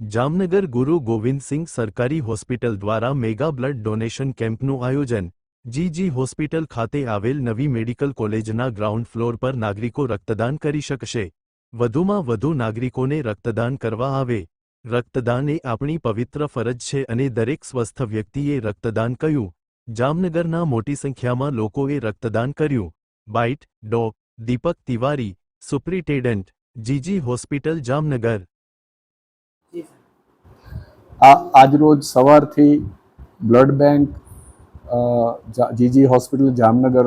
જામનગર ગુરુ ગોવિંદસિંહ સરકારી હોસ્પિટલ દ્વારા મેગા બ્લડ ડોનેશન કેમ્પનું આયોજન. જીજી હોસ્પિટલ ખાતે આવેલ નવી મેડિકલ કોલેજના ગ્રાઉન્ડ ફ્લોર પર નાગરિકો રક્તદાન કરી શકશે. વધુમાં વધુ નાગરિકોને રક્તદાન કરવા આવે. રક્તદાન એ આપણી પવિત્ર ફરજ છે અને દરેક સ્વસ્થ વ્યક્તિએ રક્તદાન કર્યું. જામનગરના મોટી સંખ્યામાં લોકોએ રક્તદાન કર્યું. બાઇટ ડો Deepak Tiwari, superintendent, GG hospital Jamnagar. આ આજરોજ સવારથી blood bank GG hospital Jamnagar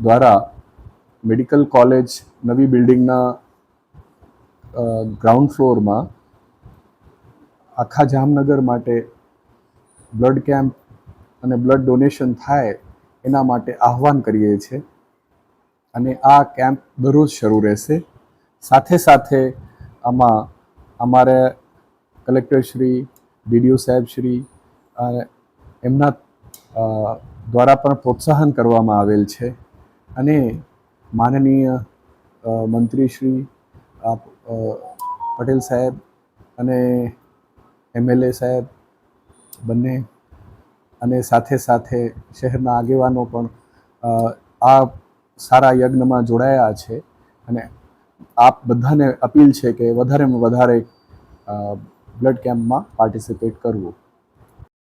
દ્વારા મેડિકલ કોલેજ નવી બિલ્ડિંગના ગ્રાઉન્ડ ફ્લોરમાં આખા જામનગર માટે બ્લડ કેમ્પ અને બ્લડ ડોનેશન થાય એના માટે આહવાન કરીએ છીએ અને આ કેમ્પ દરરોજ શરૂ રહેશે. સાથે સાથે આમાં અમારે કલેક્ટરશ્રી ડીડીઓ સાહેબશ્રી એમના દ્વારા પણ પ્રોત્સાહન કરવામાં આવેલ છે. અને માનનીય મંત્રીશ્રી પટેલ સાહેબ અને એમએલએ સાહેબ બંને અને સાથે સાથે શહેરના આગેવાનો પણ આ સારા યજ્ઞમાં જોડાયા છે. અને આપ બધાને અપીલ છે કે વધારેમાં વધારે બ્લડ કેમ્પમાં પાર્ટિસિપેટ કરવું.